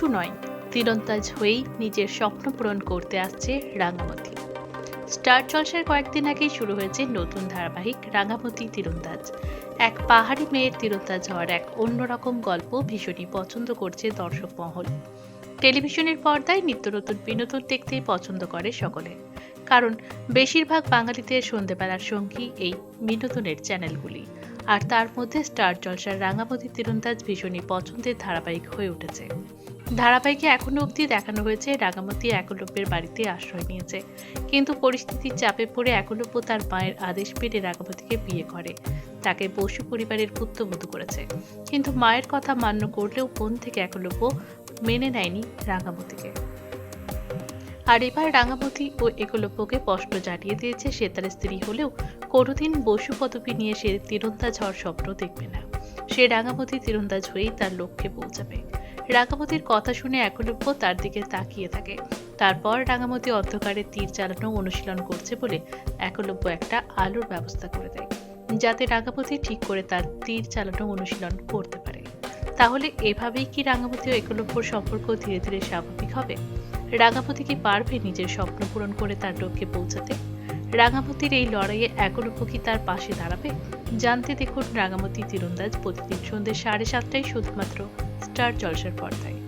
বসু নয়, তীরন্দাজ হয়েই নিজের স্বপ্ন পূরণ করতে আসছে রাঙামতি। স্টার জলসার কয়েকদিন আগেই শুরু হয়েছে নতুন ধারাবাহিক রাঙামতি তীরন্দাজ। এক পাহাড়ি মেয়ের তীরন্দাজ হওয়ার এক অন্যরকম গল্প ভীষণই পছন্দ করছে দর্শক মহল। টেলিভিশনের পর্দায় নিত্য নতুন বিনোদন দেখতেই পছন্দ করে সকলে। কারণ বেশিরভাগ বাঙালিদের সন্ধেবেলার সঙ্গী এই বিনোদনের চ্যানেলগুলি। আর তার মধ্যে স্টার জলসার রাঙামতি তীরন্দাজ ভীষণই পছন্দের ধারাবাহিক হয়ে উঠেছে। ধারাবাহিকে এখনও অবধি দেখানো হয়েছে রাঙামতি একলব্যের বাড়িতে আশ্রয় নিয়েছে। কিন্তু পরিস্থিতির চাপে পড়ে একলব্য তার মায়ের আদেশ পেরে রাঙামতিকে বিয়ে করে। তাকে বসু পরিবারের পুত্রবধূ করেছে। কিন্তু মায়ের কথা মান্য করলেও বোন থেকে একলব্য মেনে নেয়নি রাঙামতিকে আর এবার রাঙামতি ও একলব্যকে স্পষ্ট জানিয়ে দিয়েছে, সে তার স্ত্রী হলেও কোনোদিন বসু পদবী নিয়ে সে তীরন্দাজ হওয়ার স্বপ্ন দেখবে না। সে রাঙামতি তীরন্দাজ হয়েই তার লক্ষ্যে পৌঁছাবে। রাঙামতির কথা শুনে একলব্য তার দিকে তাকিয়ে থাকে। তারপর রাঙামতি অন্ধকারে তীর চালানো অনুশীলন করছে বলে একলব্য একটা আলোর ব্যবস্থা করে দেয়, যাতে রাঙামতি ঠিক করে তার তীর চালানো অনুশীলন করতে পারে। তাহলে এভাবেই কি রাঙামতি ও একলব্যর সম্পর্ক ধীরে ধীরে স্বাভাবিক হবে? রাঙামতি কি পারবে নিজের স্বপ্ন পূরণ করে তার লক্ষ্যে পৌঁছাতে? রাঙামতির এই লড়াইয়ে একলব্য কি তার পাশে দাঁড়াবে? জানতে দেখুন রাঙামতি তীরন্দাজ প্রতিদিন সন্ধ্যে সাড়ে সাতটায় শুধুমাত্র স্টার জলসার পর্দায়।